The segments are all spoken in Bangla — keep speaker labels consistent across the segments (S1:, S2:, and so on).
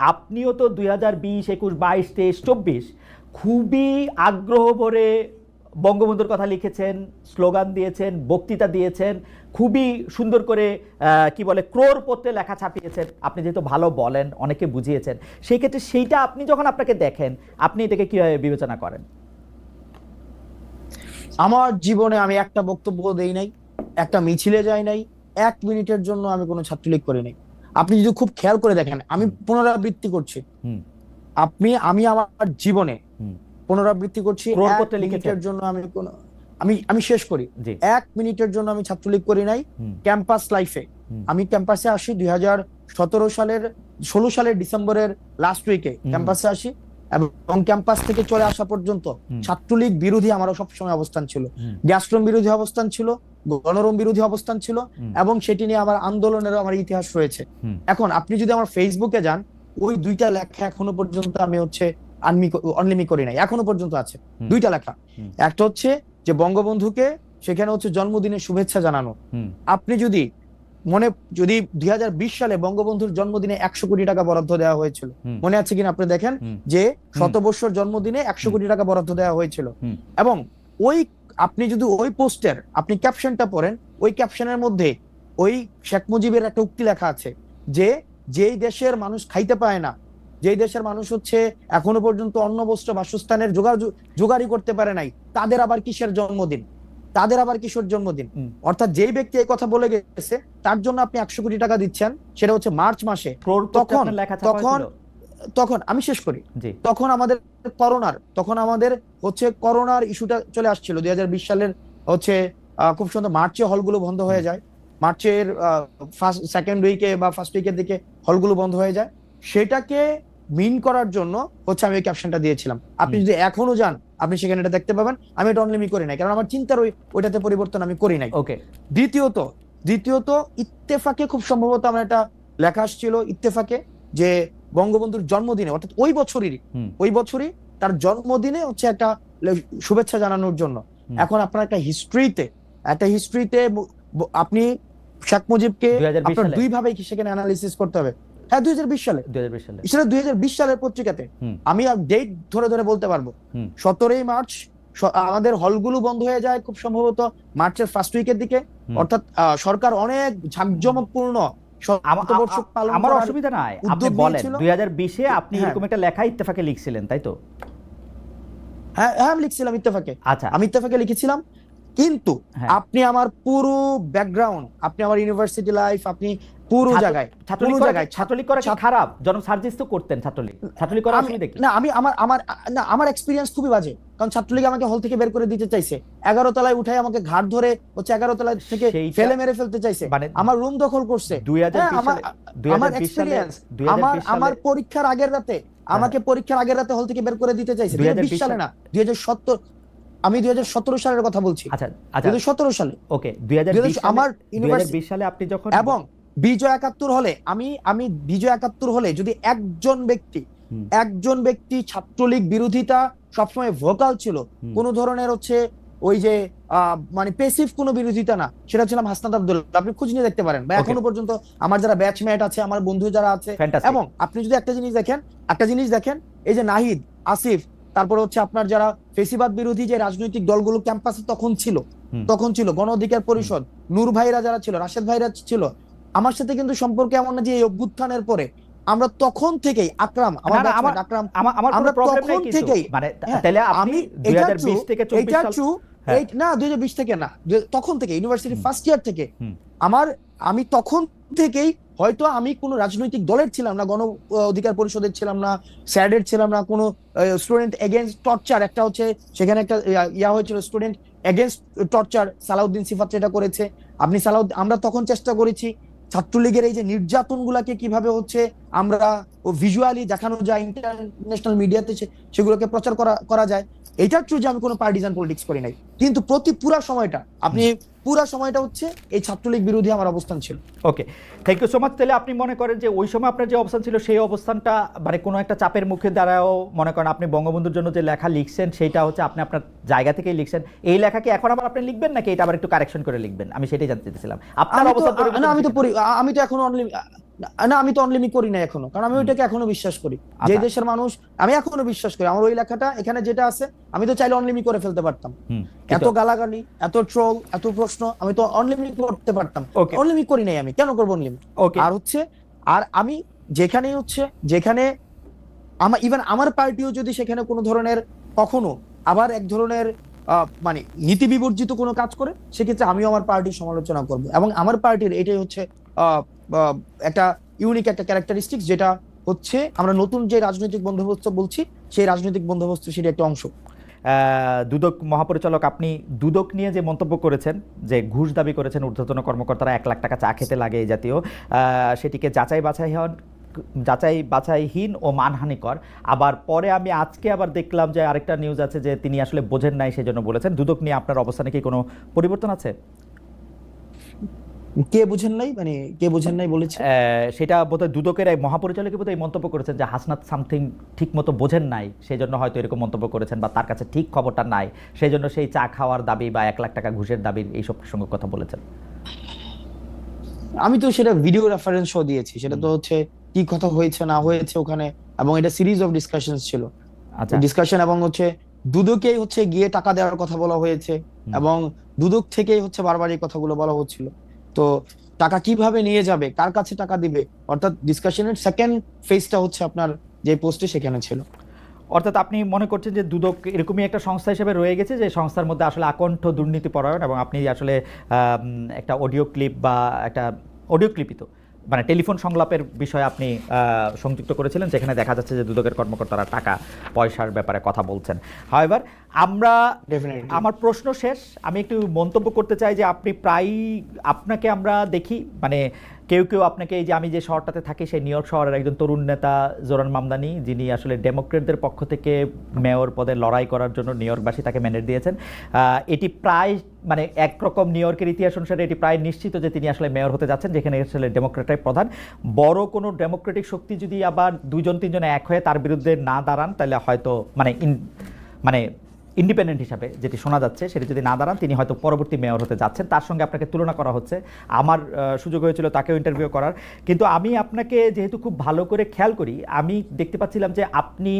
S1: আপনিও তো দুই হাজার বিশ, একুশ, বাইশ, তেইশ, চব্বিশ খুবই আগ্রহ ভরে বঙ্গবন্ধুর কথা লিখেছেন, স্লোগান দিয়েছেন, বক্তৃতা দিয়েছেন, খুবই সুন্দর করে কি বলে, ক্রোর পত্রে লেখা ছাপিয়েছেন। আপনি যেহেতু ভালো বলেন, অনেকে বুঝিয়েছেন। সেই ক্ষেত্রে সেইটা আপনি যখন আপনাকে দেখেন, আপনি এটাকে কীভাবে বিবেচনা করেন?
S2: আমার জীবনে আমি একটা বক্তব্য দেই নাই, একটা মিছিলে যাই নাই, এক মিনিটের জন্য আমি কোনো ছাত্রলীগ করি নাই। আপনি যদি খুব খেয়াল করে দেখেন আমি পুনরাবৃত্তি করছি। আপনি আমি আমার জীবনে পুনরাবৃত্তি করছি। মিনিটের জন্য আমি কোন আমি আমি শেষ করি। এক মিনিটের জন্য আমি ছাত্রলীগ করি নাই ক্যাম্পাস লাইফে। আমি ক্যাম্পাসে আসি দুই হাজার সতেরো সালের ষোলো সালের ডিসেম্বরের লাস্ট উইকে ক্যাম্পাসে আসি এবং ক্যাম্পাস থেকে চলে আসা পর্যন্ত ছাত্রলীগ বিরোধী আমারও সবসময় অবস্থান ছিল। গ্যাস্ট্রম বিরোধী অবস্থান ছিল গণরম বিরোধী অবস্থান ছিল এবং সেটি নিয়ে আমার আন্দোলনেরও আমার ইতিহাস রয়েছে। এখন আপনি যদি আমার ফেসবুকে যান ওই দুইটা লেখা এখনও পর্যন্ত আমি হচ্ছে অনলিমি করি নাই এখনও পর্যন্ত আছে। দুইটা লেখা। একটা হচ্ছে যে বঙ্গবন্ধুকে সেখানে হচ্ছে জন্মদিনের শুভেচ্ছা জানানো। আপনি যদি মনে যদি দুই সালে বঙ্গবন্ধুর জন্মদিনে একশো কোটি টাকা বরাদ্দ দেওয়া হয়েছিল। মনে আছে কিনা আপনি দেখেন? যে শতবর্ষর জন্মদিনে একশো কোটি টাকা বরাদ্দ দেওয়া হয়েছিল। এবং ওই আপনি যদি ওই পোস্টের আপনি ক্যাপশনটা পড়েন ওই ক্যাপশনের মধ্যে ওই শেখ মুজিবের একটা উক্তি লেখা আছে যে যেই দেশের মানুষ খাইতে পায় না যেই দেশের মানুষ হচ্ছে এখনও পর্যন্ত অন্ন বস্ত্র বাসস্থানের জোগাড় জোগাড়ই করতে পারে নাই তাদের আবার কিসের জন্মদিন? তাদের আবার কিশোর জন্মদিন। অর্থাৎ যেই ব্যক্তি এই কথা বলে গেছে তার জন্য আপনি একশো কোটি টাকা দিচ্ছেন সেটা হচ্ছে মার্চ মাসে। তখন- তখন- তখন আমি শেষ করি। তখন আমাদের করোনার তখন আমাদের হচ্ছে করোনার ইস্যুটা চলে আসছিল। দুই হাজার বিশ সালের হচ্ছে আহ, খুব সুন্দর মার্চে হলগুলো বন্ধ হয়ে যায়। মার্চের ফার্স্ট সেকেন্ড উইকে বা ফার্স্ট উইকের দিকে হলগুলো বন্ধ হয়ে যায়। সেটাকে মিন করার জন্য হচ্ছে আমি ওই ক্যাপশনটা দিয়েছিলাম। আপনি যদি এখনও যান আপনি সেখানে এটা দেখতে পাবেন। আমি এটা অনলিমি করি নাই কারণ আমার চিন্তার ওই ওইটাতে পরিবর্তন আমি করি নাই।
S1: ওকে
S2: দ্বিতীয়ত দ্বিতীয়ত ইত্তেফাকে খুব সম্ভবত আমার একটা লেখা আসছিল ইত্তেফাকে যে বঙ্গবন্ধুর জন্মদিনে অর্থাৎ ওই বছরই ওই বছরই তার জন্মদিনে হচ্ছে একটা শুভেচ্ছা জানানোর জন্য। এখন আপনার একটা হিস্ট্রিতে একটা হিস্ট্রিতে আপনি শেখ মুজিবকে
S1: 2020
S2: আপনার দুই ভাবে সেখানে অ্যানালিসিস করতে হবে? হ্যাঁ দুই
S1: হাজার বিশ সালে।
S2: সেটা দুই সালের পত্রিকাতে আমি ডেট ধরে ধরে বলতে পারব। সতেরোই মার্চ আমাদের হলগুলো বন্ধ হয়ে যায় খুব সম্ভবত মার্চের ফার্স্ট উইকের দিকে। অর্থাৎ সরকার অনেক ঝাঁকজমকপূর্ণ
S1: আমার অসুবিধা নাই। আপনি বলেন দুই হাজার বিশে আপনি
S2: হ্যাঁ।
S1: এরকম একটা লেখা ইত্তেফাকে লিখছিলেন তাই তো?
S2: হ্যাঁ হ্যাঁ আমি লিখছিলাম ইত্তেফাকে।
S1: আচ্ছা।
S2: আমি ইত্তেফাকে লিখেছিলাম। কিন্তু
S1: হ্যাঁ।
S2: আপনি আমার পুরো ব্যাকগ্রাউন্ড আপনি আমার ইউনিভার্সিটি লাইফ আপনি পুরো জায়গায়
S1: ছাত্রলীগ
S2: জায়গায়
S1: ছাত্রলীগ করা খারাপ জনাব সার্জিস তো করতেন ছাত্রলীগ ছাত্রলীগ করা
S2: আমি-
S1: কি
S2: না আমি আমার আমার না আমার এক্সপিরিয়েন্স খুবই বাজে কারণ ছাত্রলীগ আমাকে হল থেকে বের করে দিতে চাইছে এগারো তলায় উঠে আমাকে ঘাট ধরে হচ্ছে এগারো তলায় থেকে ফেলে মেরে ফেলতে চাইছে
S1: মানে
S2: আমার রুম দখল করছে হ্যাঁ, আমার- এক্সপিরিয়েন্স আমার আমার পরীক্ষার আগের রাতে আমাকে পরীক্ষার আগের রাতে হল থেকে বের করে দিতে চাইছে দুই সালে না দুই হাজার সত্তর আমি দুই হাজার সতেরো সালের কথা বলছি
S1: আচ্ছা
S2: দুই
S1: আচ্ছা
S2: সালে
S1: ওকে দুই হাজার
S2: আমার
S1: সালে আপনি যখন
S2: এবং বিজয় একাত্তর হলে আমি আমি বিজয় একাত্তর হলে যদি একজন ব্যক্তি একজন ব্যক্তি ছাত্রলীগ বিরোধিতা সবসময় ভোকাল ছিল কোন ধরনের হচ্ছে ওই যে মানে পেসিভ কোনো বিরোধিতা না সেটা ছিলাম হাসনাত আব্দুল্লাহ। আপনি খুঁজ নিয়ে দেখতে পারেন। বা এখনও পর্যন্ত আমার যারা ব্যাচমেট আছে আমার বন্ধু যারা আছে এবং আপনি যদি একটা জিনিস দেখেন একটা জিনিস দেখেন এই যে নাহিদ আসিফ তারপর হচ্ছে আপনার যারা ফেসিবাদ বিরোধী যে রাজনৈতিক দলগুলো ক্যাম্পাসে তখন ছিল তখন ছিল গণ অধিকার পরিষদ নূর ভাইরা যারা ছিল রাশেদ ভাইরা ছিল আমার সাথে কিন্তু সম্পর্কে এমন না যে এই অভ্যুত্থানের পরে। আমরা তখন থেকেই আকরাম আমার আকরাম
S1: আমার
S2: তখন থেকেই-
S1: মানে
S2: হ্যাঁ,
S1: তাহলে
S2: আমি
S1: দুই
S2: এটা
S1: হাজার বিশ
S2: true,
S1: থেকে চব্বিশ
S2: এইটা
S1: সাল হ্যাঁ।
S2: না দুই হাজার বিশ থেকে না তখন থেকে ইউনিভার্সিটি ফার্স্ট ইয়ার থেকে। আমার আমি তখন থেকেই হয়তো আমি কোনো রাজনৈতিক দলের ছিলাম না গণ অধিকার পরিষদের ছিলাম না স্যাডের ছিলাম না কোনো স্টুডেন্ট এগেনস্ট টর্চার একটা হচ্ছে সেখানে একটা ইয়া- ইয়া হয়েছিল student against torture Salauddin Sifat যেটা করেছে। আপনি সালাউদ্দিন আমরা তখন চেষ্টা করেছি ছাত্রলীগের এই যে নির্যাতন গুলাকে কীভাবে হচ্ছে আমরা ও ভিজুয়ালি দেখানো যায় ইন্টারন্যাশনাল মিডিয়াতে সেগুলোকে প্রচার করা করা যায়। এটা ট্রু যে আমি কোনো পার্টিজান পলিটিক্স করি নাই। কিন্তু প্রতি পুরা সময়টা আপনি পুরা সময়টা হচ্ছে এই ছাত্রলীগ বিরোধী আমার অবস্থান ছিল।
S1: Okay thank you so much তাহলে আপনি মনে করেন যে ওই সময় আপনার যে অবস্থান ছিল সেই অবস্থানটা মানে কোনো একটা চাপের মুখে দ্বারাও মনে করেন আপনি বঙ্গবন্ধুর জন্য যে লেখা লিখছেন সেইটা হচ্ছে আপনি আপনার জায়গা থেকেই লিখছেন। এই লেখাকে এখন আবার আপনি লিখবেন নাকি এটা আবার একটু কারেকশন করে লিখবেন? আমি সেটাই জানতে চাইছিলাম। আপনার অবস্থান
S2: আমি তো আমি তো এখন অনলি না আমি তো অনলিমি করি না এখনও কারণ আমি ওইটাকে এখনও বিশ্বাস করি। যে
S1: আচ্ছা।
S2: দেশের মানুষ আমি এখনও বিশ্বাস করি। আমার ওই লেখাটা এখানে যেটা আছে আমি তো চাইলে অনলিমি করে ফেলতে পারতাম। এত গালাগালি এত ট্রোল এত প্রশ্ন আমি তো অনলিমি করতে পারতাম. অনলিমি করি নাই আমি কেন করব অনলিমি আর হচ্ছে আর আমি যেখানেই হচ্ছে যেখানে আমার ইভেন আমার পার্টিও যদি সেখানে কোনো ধরনের কখনো আবার এক ধরনের আহ, মানে নীতি বিবর্জিত কোনো কাজ করে সেক্ষেত্রে আমিও আমার পার্টির সমালোচনা করব। এবং আমার পার্টির এটাই হচ্ছে একটা ইউনিক একটা ক্যারেক্টারিস্টিক্স যেটা হচ্ছে আমরা নতুন যে রাজনৈতিক বন্দোবস্ত বলছি, সেই রাজনৈতিক বন্দোবস্ত সেটা একটা অংশ।
S1: দুদক মহাপরিচালক, আপনি দুদক নিয়ে যে মন্তব্য করেছেন, যে ঘুষ দাবি করেছেন ঊর্ধ্বতন কর্মকর্তারা, এক লাখ টাকা চা খেতে লাগে এই জাতীয় সেটিকে যাচাই বাছাই হন, যাচাই বাছাইহীন ও মানহানিকর। আবার পরে আমি আজকে আবার দেখলাম যে আরেকটা নিউজ আছে যে তিনি আসলে বোঝেন নাই সেই জন্য বলেছেন। দুদক নিয়ে আপনার অবস্থানে কি কোনো পরিবর্তন আছে?
S2: কে বুঝেন নাই? মানে কে বুঝেন নাই বলেছে?
S1: সেটা বোধহয় দুদকের এই মহাপরিচালক বোধহয় মন্তব্য করেছেন যে হাসনাত সামথিং ঠিক মতো বোঝেন নাই সেই জন্য হয়তো এরকম মন্তব্য করেছেন বা তার কাছে ঠিক খবরটা নাই সেই জন্য সেই চা খাওয়ার দাবি বা এক লাখ টাকা ঘুষের দাবির এইসব প্রসঙ্গে কথা বলেছেন।
S2: আমি তো সেটা ভিডিও রেফারেন্স শো দিয়েছি সেটা তো হচ্ছে কি কথা হয়েছে না হয়েছে ওখানে এবং এটা সিরিজ অফ ডিসকাশন ছিল।
S1: আচ্ছা।
S2: ডিসকাশন এবং হচ্ছে দুদকেই হচ্ছে গিয়ে টাকা দেওয়ার কথা বলা হয়েছে এবং দুদক থেকেই হচ্ছে বারবার এই কথাগুলো বলা হচ্ছিল। তো টাকা কীভাবে নিয়ে যাবে? কার কাছে টাকা দিবে? অর্থাৎ ডিসকাশনের সেকেন্ড ফেজটা হচ্ছে আপনার যে পোস্টে সেখানে ছিল।
S1: অর্থাৎ আপনি মনে করছেন যে দুদক এরকমই একটা সংস্থা হিসেবে রয়ে গেছে যে সংস্থার মধ্যে আসলে আকণ্ঠ দুর্নীতি পরায়ণ এবং আপনি আসলে একটা অডিও ক্লিপ বা একটা অডিও ক্লিপিত মানে টেলিফোন সংলাপের বিষয়ে আপনি সংযুক্ত করেছিলেন যেখানে দেখা যাচ্ছে যে দুদকের কর্মকর্তারা টাকা পয়সার ব্যাপারে কথা বলছেন। হাওয়েভার আমরা আমার প্রশ্ন শেষ। আমি একটু মন্তব্য করতে চাই যে আপনি প্রায়ই আপনাকে আমরা দেখি মানে কেউ কেউ আপনাকে এই যে আমি যে শহরটাতে থাকি, সেই নিউ ইয়র্ক শহরের একজন তরুণ নেতা জোরান মামদানি, যিনি আসলে ডেমোক্রেটদের পক্ষ থেকে মেয়র পদে লড়াই করার জন্য নিউ ইয়র্কবাসী তাকে ম্যান্ডেট দিয়েছেন। এটি প্রায় মানে একরকম নিউ ইয়র্কের ইতিহাস অনুসারে এটি প্রায় নিশ্চিত যে তিনি আসলে মেয়র হতে যাচ্ছেন, যেখানে আসলে ডেমোক্রেটাই প্রধান। বড় কোনো ডেমোক্রেটিক শক্তি যদি আবার দুজন তিনজন এক হয়ে তার বিরুদ্ধে না দাঁড়ান, তাহলে হয়তো মানে মানে ইন্ডিপেন্ডেন্ট হিসাবে যেটি শোনা যাচ্ছে, সেটি যদি না দাঁড়ান, তিনি হয়তো পরবর্তী মেয়র হতে যাচ্ছেন। তার সঙ্গে আপনাকে তুলনা করা হচ্ছে। আমার সুযোগ হয়েছিল তাকেও ইন্টারভিউ করার। কিন্তু আমি আপনাকে যেহেতু খুব ভালো করে খেয়াল করি, আমি দেখতে পাচ্ছিলাম যে আপনি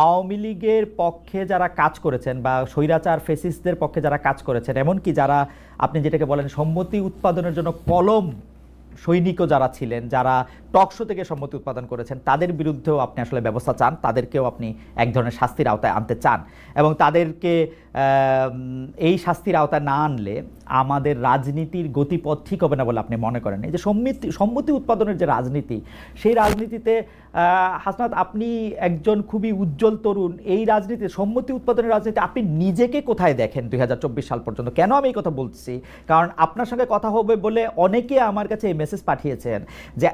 S1: আওয়ামী লীগের পক্ষে যারা কাজ করেছেন বা স্বৈরাচার ফেসিসদের পক্ষে যারা কাজ করেছেন, এমনকি যারা আপনি যেটাকে বলেন সম্মতি উৎপাদনের জন্য কলম সৈনিকও যারা ছিলেন, যারা টকশো থেকে সম্মতি উৎপাদন করেছেন, তাদের বিরুদ্ধেও আপনি আসলে ব্যবস্থা চান, তাদেরকেও আপনি এক ধরনের শাস্তির আওতায় আনতে চান। এবং তাদেরকে এই শাস্তির আওতায় না আনলে আমাদের রাজনীতির গতিপথ ঠিক হবে না বলে আপনি মনে করেন। এই যে সম্মতি সম্মতি উৎপাদনের যে রাজনীতি, সেই রাজনীতিতে হাসনাত আপনি একজন খুবই উজ্জ্বল তরুণ, এই রাজনীতি সম্মতি উৎপাদনের রাজনীতি আপনি নিজেকে কোথায় দেখেন দুই হাজার চব্বিশ সাল পর্যন্ত? কেন আমি এই কথা বলছি? কারণ আপনার সঙ্গে কথা হবে বলে অনেকে আমার কাছে এই মেসেজ পাঠিয়েছেন যে